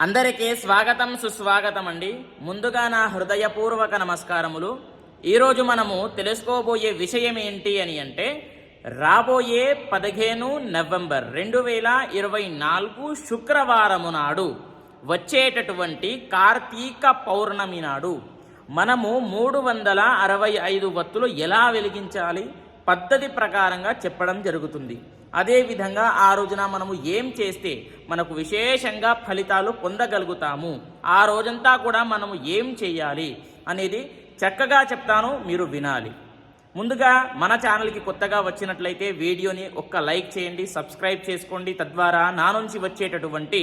అందరికీ స్వాగతం సుస్వాగతం అండి ముందుగా నా హృదయపూర్వక నమస్కారములు. ఈరోజు మనము తెలుసుకోబోయే విషయం ఏంటి అని అంటే రాబోయే పదిహేను నవంబర్ రెండు వేల ఇరవై నాలుగు శుక్రవారము నాడు వచ్చేటటువంటి కార్తీక పౌర్ణమి నాడు మనము మూడు వందల అరవై ఐదు వత్తులు ఎలా వెలిగించాలి? పద్ధతి ప్రకారంగా చెప్పడం జరుగుతుంది. అదేవిధంగా ఆ రోజున మనము ఏం చేస్తే మనకు విశేషంగా ఫలితాలు పొందగలుగుతాము? ఆ రోజంతా కూడా మనము ఏం చేయాలి అనేది చక్కగా చెప్తాను మీరు వినాలి. ముందుగా మన ఛానల్కి కొత్తగా వచ్చినట్లయితే వీడియోని ఒక్క లైక్ చేయండి సబ్స్క్రైబ్ చేసుకోండి. తద్వారా నా నుంచి వచ్చేటటువంటి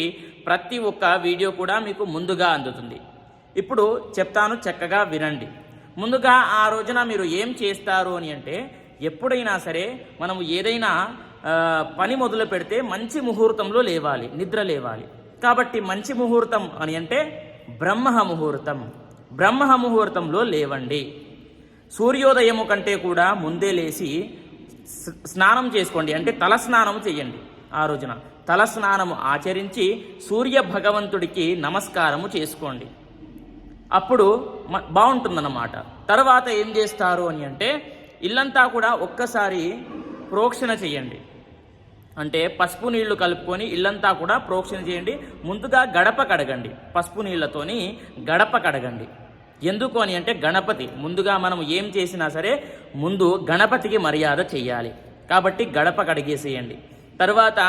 ప్రతి ఒక్క వీడియో కూడా మీకు ముందుగా అందుతుంది. ఇప్పుడు చెప్తాను చక్కగా వినండి. ముందుగా ఆ రోజున మీరు ఏం చేస్తారు అని అంటే ఎప్పుడైనా సరే మనము ఏదైనా పని మొదలు పెడితే మంచి ముహూర్తంలో లేవాలి నిద్ర లేవాలి. కాబట్టి మంచి ముహూర్తం అని అంటే బ్రహ్మ ముహూర్తం. బ్రహ్మ ముహూర్తంలో లేవండి. సూర్యోదయము కంటే కూడా ముందే లేచి స్నానం చేసుకోండి. అంటే తల స్నానం చేయండి ఆ రోజున. తల స్నానము ఆచరించి సూర్య భగవంతుడికి నమస్కారము చేసుకోండి. అప్పుడు మ- బాగుంటుందన్నమాట. తర్వాత ఏం చేస్తారు అని అంటే ఇల్లంతా కూడా ఒక్కసారి ప్రోక్షణ చేయండి అంటే పసుపు నీళ్ళు కలుపుకొని ఇల్లంతా కూడా ప్రోక్షణ చేయండి. ముందుగా గడప కడగండి. పసుపు నీళ్ళతోని గడప కడగండి. ఎందుకు అని అంటే గణపతి. ముందుగా మనం ఏం చేసినా సరే ముందు గణపతికి మర్యాద చేయాలి కాబట్టి గడప కడిగేసేయండి. తర్వాత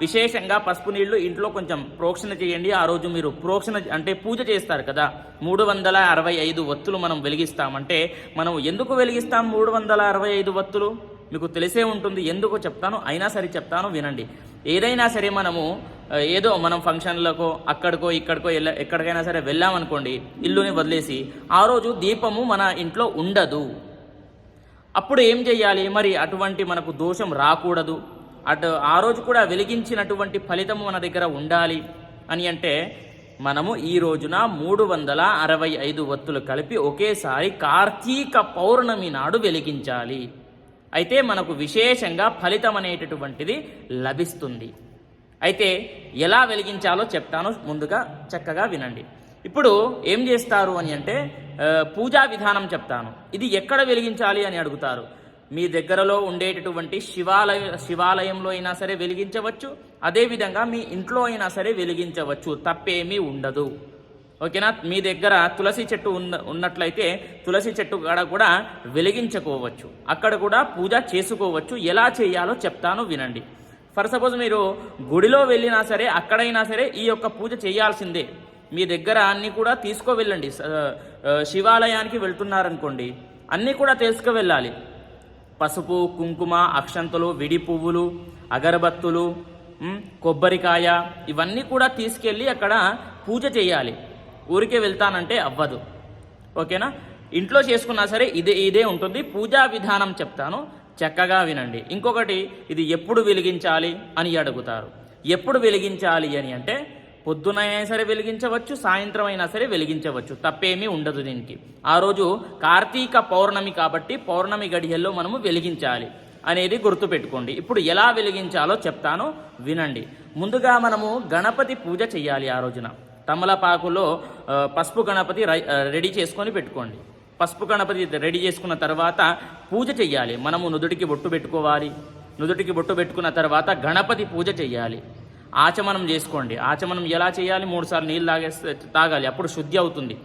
విశేషంగా పసుపు నీళ్ళు ఇంట్లో కొంచెం ప్రోక్షణ చేయండి. ఆ రోజు మీరు ప్రోక్షణ అంటే పూజ చేస్తారు కదా. మూడు వందల అరవై ఐదు వత్తులు మనం వెలిగిస్తామంటే మనం ఎందుకు వెలిగిస్తాం మూడు వందల అరవై ఐదు వత్తులు? మీకు తెలిసే ఉంటుంది ఎందుకు చెప్తాను అయినా సరే చెప్తాను వినండి. ఏదైనా సరే మనము ఏదో మనం ఫంక్షన్లకో అక్కడికో ఇక్కడికో వెళ్ళ ఎక్కడికైనా సరే వెళ్ళామనుకోండి ఇల్లుని వదిలేసి ఆ రోజు దీపము మన ఇంట్లో ఉండదు. అప్పుడు ఏం చేయాలి మరి అటువంటి మనకు దోషం రాకూడదు. అటు ఆ రోజు కూడా వెలిగించినటువంటి ఫలితము మన దగ్గర ఉండాలి అని అంటే మనము ఈ రోజున మూడు వందల అరవై ఐదు వత్తులు కలిపి ఒకేసారి కార్తీక పౌర్ణమి నాడు వెలిగించాలి. అయితే మనకు విశేషంగా ఫలితం అనేటటువంటిది లభిస్తుంది. అయితే ఎలా వెలిగించాలో చెప్తాను ముందుగా చక్కగా వినండి. ఇప్పుడు ఏం చేస్తారు అని అంటే పూజా విధానం చెప్తాను. ఇది ఎక్కడ వెలిగించాలి అని అడుగుతారు? మీ దగ్గరలో ఉండేటటువంటి శివాలయ శివాలయంలో అయినా సరే వెలిగించవచ్చు. అదేవిధంగా మీ ఇంట్లో అయినా సరే వెలిగించవచ్చు. తప్పేమీ ఉండదు. ఓకేనా? మీ దగ్గర తులసి చెట్టు ఉన్న ఉన్నట్లయితే తులసి చెట్టు కాడ కూడా వెలిగించుకోవచ్చు. అక్కడ కూడా పూజ చేసుకోవచ్చు. ఎలా చేయాలో చెప్తాను వినండి. ఫర్ సపోజ్ మీరు గుడిలో వెళ్ళినా సరే అక్కడైనా సరే ఈ యొక్క పూజ చేయాల్సిందే. మీ దగ్గర అన్ని కూడా తీసుకువెళ్ళండి. స- శివాలయానికి వెళ్తున్నారనుకోండి అన్నీ కూడా తీసుకువెళ్ళాలి. పసుపు కుంకుమ అక్షంతలు విడి పువ్వులు అగరబత్తులు కొబ్బరికాయ ఇవన్నీ కూడా తీసుకెళ్ళి అక్కడ పూజ చేయాలి. ఊరికే వెళ్తానంటే అవ్వదు. ఓకేనా? ఇంట్లో చేసుకున్నా సరే ఇదే ఇదే ఉంటుంది. పూజా విధానం చెప్తాను. చక్కగా వినండి. ఇంకొకటి ఇది ఎప్పుడు వెలిగించాలి అని అడుగుతారు. ఎప్పుడు వెలిగించాలి అని అంటే పొద్దున అయినా సరే వెలిగించవచ్చు సాయంత్రం అయినా సరే వెలిగించవచ్చు. తప్పేమీ ఉండదు దీనికి. ఆ రోజు కార్తీక పౌర్ణమి కాబట్టి పౌర్ణమి గడియల్లో మనము వెలిగించాలి అనేది గుర్తుపెట్టుకోండి. ఇప్పుడు ఎలా వెలిగించాలో చెప్తాను. వినండి. ముందుగా మనము గణపతి పూజ చేయాలి ఆ రోజున. తమలపాకులో పసుపు గణపతి రై- రెడీ చేసుకొని పెట్టుకోండి. పసుపు గణపతి రెడీ చేసుకున్న తర్వాత పూజ చెయ్యాలి. మనము నుదుటికి బొట్టు పెట్టుకోవాలి. నుదుటికి బొట్టు పెట్టుకున్న తర్వాత గణపతి పూజ చెయ్యాలి. ఆచమనం చేసుకోండి. ఆచమనం ఎలా చేయాలి? మూడుసార్లు నీళ్ళు తాగేస్తే తాగాలి. అప్పుడు శుద్ధి అవుతుంది.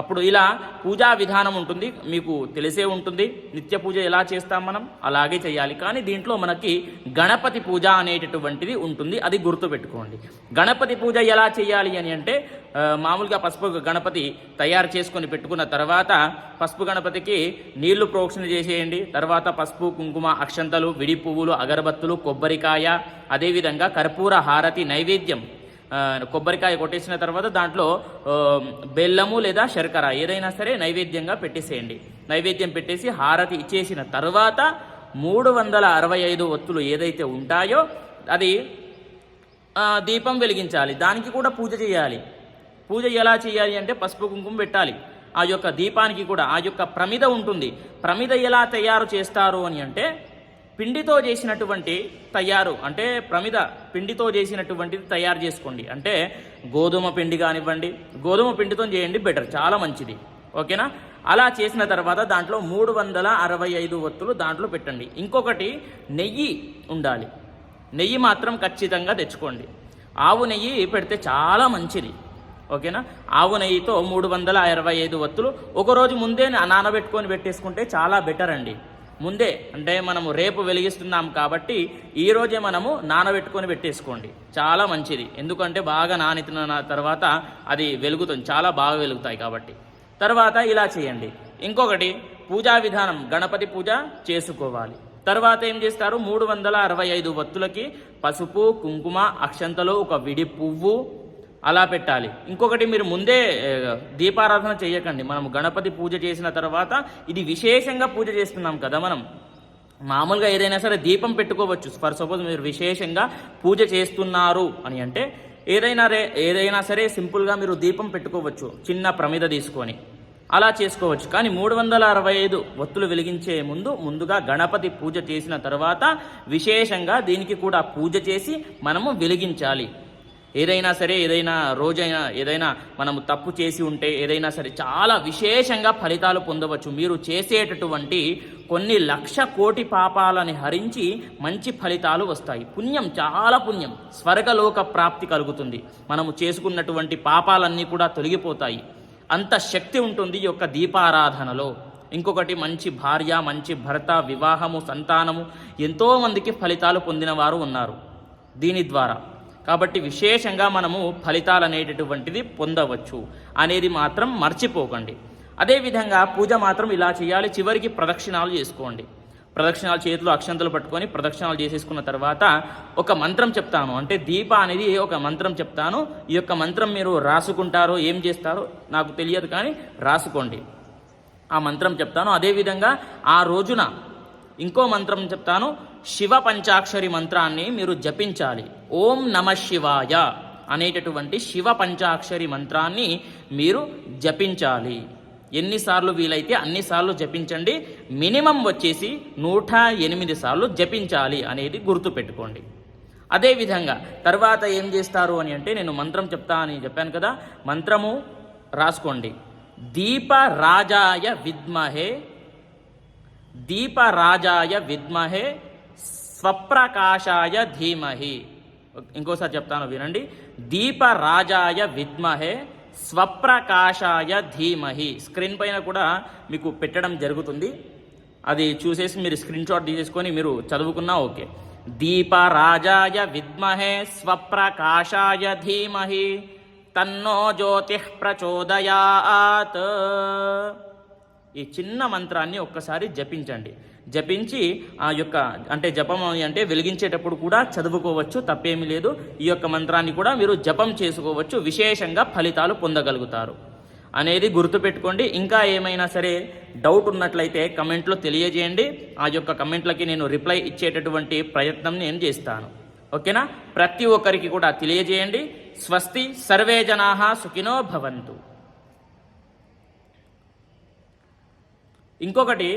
అప్పుడు ఇలా పూజా విధానం ఉంటుంది మీకు తెలిసే ఉంటుంది. నిత్య పూజ ఎలా చేస్తాం మనం? అలాగే చేయాలి. కానీ దీంట్లో మనకి గణపతి పూజ అనేటటువంటిది ఉంటుంది అది గుర్తుపెట్టుకోండి. గణపతి పూజ ఎలా చేయాలి అని అంటే మామూలుగా పసుపు గణపతి తయారు చేసుకొని పెట్టుకున్న తర్వాత పసుపు గణపతికి నీళ్ళు ప్రోక్షణ చేసేయండి. తర్వాత పసుపు కుంకుమ అక్షంతలు విడి పువ్వులు అగరబత్తులు కొబ్బరికాయ అదేవిధంగా కర్పూర హారతి నైవేద్యం కొబ్బరికాయ కొట్టేసిన తర్వాత దాంట్లో బెల్లము లేదా శర్కర ఏదైనా సరే నైవేద్యంగా పెట్టేసేయండి. నైవేద్యం పెట్టేసి హారతి ఇచ్చేసిన తర్వాత మూడు వందల అరవై ఐదు ఒత్తులు ఏదైతే ఉంటాయో అది దీపం వెలిగించాలి. దానికి కూడా పూజ చేయాలి. పూజ ఎలా చేయాలి అంటే పసుపు కుంకుమ పెట్టాలి. ఆ యొక్క దీపానికి కూడా ఆ యొక్క ప్రమిద ఉంటుంది. ప్రమిద ఎలా తయారు చేస్తారు అని అంటే పిండితో చేసినటువంటి తయారు అంటే ప్రమిద పిండితో చేసినటువంటిది తయారు చేసుకోండి. అంటే గోధుమ పిండి కానివ్వండి గోధుమ పిండితో చేయండి బెటర్ చాలా మంచిది. ఓకేనా? అలా చేసిన తర్వాత దాంట్లో మూడు వందల అరవై ఐదు ఒత్తులు దాంట్లో పెట్టండి. ఇంకొకటి నెయ్యి ఉండాలి. నెయ్యి మాత్రం ఖచ్చితంగా తెచ్చుకోండి. ఆవు నెయ్యి పెడితే చాలా మంచిది. ఓకేనా? ఆవు నెయ్యితో మూడు వందల ఇరవై ఐదు ఒత్తులు. ఒకరోజు ముందే నానబెట్టుకొని పెట్టేసుకుంటే చాలా బెటర్ అండి. ముందే అంటే మనము రేపు వెలిగిస్తున్నాం కాబట్టి ఈ రోజే మనము నానబెట్టుకొని పెట్టేసుకోండి. చాలా మంచిది. ఎందుకంటే బాగా నానిన తర్వాత అది వెలుగుతుంది. చాలా బాగా వెలుగుతాయి కాబట్టి. తర్వాత ఇలా చేయండి. ఇంకొకటి పూజా విధానం. గణపతి పూజ చేసుకోవాలి. తర్వాత ఏం చేస్తారు? మూడు వందల అరవై ఐదు వత్తులకి పసుపు కుంకుమ అక్షంతలు ఒక విడి పువ్వు అలా పెట్టాలి. ఇంకొకటి మీరు ముందే దీపారాధన చేయకండి. మనం గణపతి పూజ చేసిన తర్వాత ఇది విశేషంగా పూజ చేస్తున్నాం కదా మనం. మామూలుగా ఏదైనా సరే దీపం పెట్టుకోవచ్చు. ఫర్ సపోజ్ మీరు విశేషంగా పూజ చేస్తున్నారు అని అంటే ఏదైనా రే ఏదైనా సరే సింపుల్గా మీరు దీపం పెట్టుకోవచ్చు. చిన్న ప్రమిద తీసుకొని అలా చేసుకోవచ్చు. కానీ మూడు వందల అరవై ఐదు ఒత్తులు వెలిగించే ముందు ముందుగా గణపతి పూజ చేసిన తర్వాత విశేషంగా దీనికి కూడా పూజ చేసి మనము వెలిగించాలి. ఏదైనా సరే ఏదైనా రోజైనా ఏదైనా మనము తప్పు చేసి ఉంటే ఏదైనా సరే చాలా విశేషంగా ఫలితాలు పొందవచ్చు. మీరు చేసేటటువంటి కొన్ని లక్ష కోటి పాపాలని హరించి మంచి ఫలితాలు వస్తాయి. పుణ్యం చాలా పుణ్యం. స్వర్గలోక ప్రాప్తి కలుగుతుంది. మనము చేసుకున్నటువంటి పాపాలన్నీ కూడా తొలగిపోతాయి. అంత శక్తి ఉంటుంది ఈ యొక్క దీపారాధనలో. ఇంకొకటి మంచి భార్య మంచి భర్త వివాహము సంతానము ఎంతోమందికి ఫలితాలు పొందిన వారు ఉన్నారు. దీని ద్వారా. కాబట్టి విశేషంగా మనము ఫలితాలు అనేటటువంటిది పొందవచ్చు అనేది మాత్రం మర్చిపోకండి. అదేవిధంగా పూజ మాత్రం ఇలా చేయాలి చివరికి ప్రదక్షిణాలు చేసుకోండి. ప్రదక్షిణాలు చేతిలో అక్షంతలు పట్టుకొని ప్రదక్షిణాలు చేసేసుకున్న తర్వాత ఒక మంత్రం చెప్తాను. అంటే దీప అనేది ఒక మంత్రం చెప్తాను. ఈ యొక్క మంత్రం మీరు రాసుకుంటారో ఏం చేస్తారో నాకు తెలియదు కానీ రాసుకోండి. ఆ మంత్రం చెప్తాను. అదేవిధంగా ఆ రోజున ఇంకో మంత్రం చెప్తాను. శివ పంచాక్షరి మంత్రాన్ని మీరు జపించాలి. ఓం నమ శివాయ అనేటటువంటి శివ పంచాక్షరి మంత్రాన్ని మీరు జపించాలి. ఎన్నిసార్లు వీలైతే అన్నిసార్లు జపించండి. మినిమం వచ్చేసి నూట ఎనిమిది సార్లు జపించాలి అనేది గుర్తుపెట్టుకోండి అదేవిధంగా తర్వాత ఏం చేస్తారు అని అంటే నేను మంత్రం చెప్తా అని చెప్పాను కదా మంత్రము రాసుకోండి. దీప రాజాయ విద్మహే దీపరాజాయ విద్మహే స్వప్రకాశాయ ధీమహి. ఇంకోసారి చెప్తాను వినండి. దీపరాజాయ విద్మహే స్వప్రకాశాయ ధీమహి. స్క్రీన్ పైన కూడా మీకు పెట్టడం జరుగుతుంది. అది చూసేసి మీరు స్క్రీన్ షాట్ తీసేసుకొని మీరు చదువుకున్నా ఓకే. దీపరాజాయ విద్మహే స్వప్రకాశాయ ధీమహి. తన్నో జ్యోతి ప్రచోదయాత్. ఈ చిన్న మంత్రాన్ని ఒక్కసారి జపించండి. జపించి ఆ యొక్క అంటే జపం అంటే వెలిగించేటప్పుడు కూడా చదువుకోవచ్చు తప్పేమీ లేదు. ఈ యొక్క మంత్రాన్ని కూడా మీరు జపం చేసుకోవచ్చు విశేషంగా ఫలితాలు పొందగలుగుతారు. అనేది గుర్తుపెట్టుకోండి. ఇంకా ఏమైనా సరే డౌట్ ఉన్నట్లయితే కమెంట్లో తెలియజేయండి. ఆ యొక్క కమెంట్లకి నేను రిప్లై ఇచ్చేటటువంటి ప్రయత్నం నేను చేస్తాను. ఓకేనా ప్రతి ఒక్కరికి కూడా తెలియజేయండి. స్వస్తి సర్వే జనా సుఖినో భవంతు. ఇంకొకటి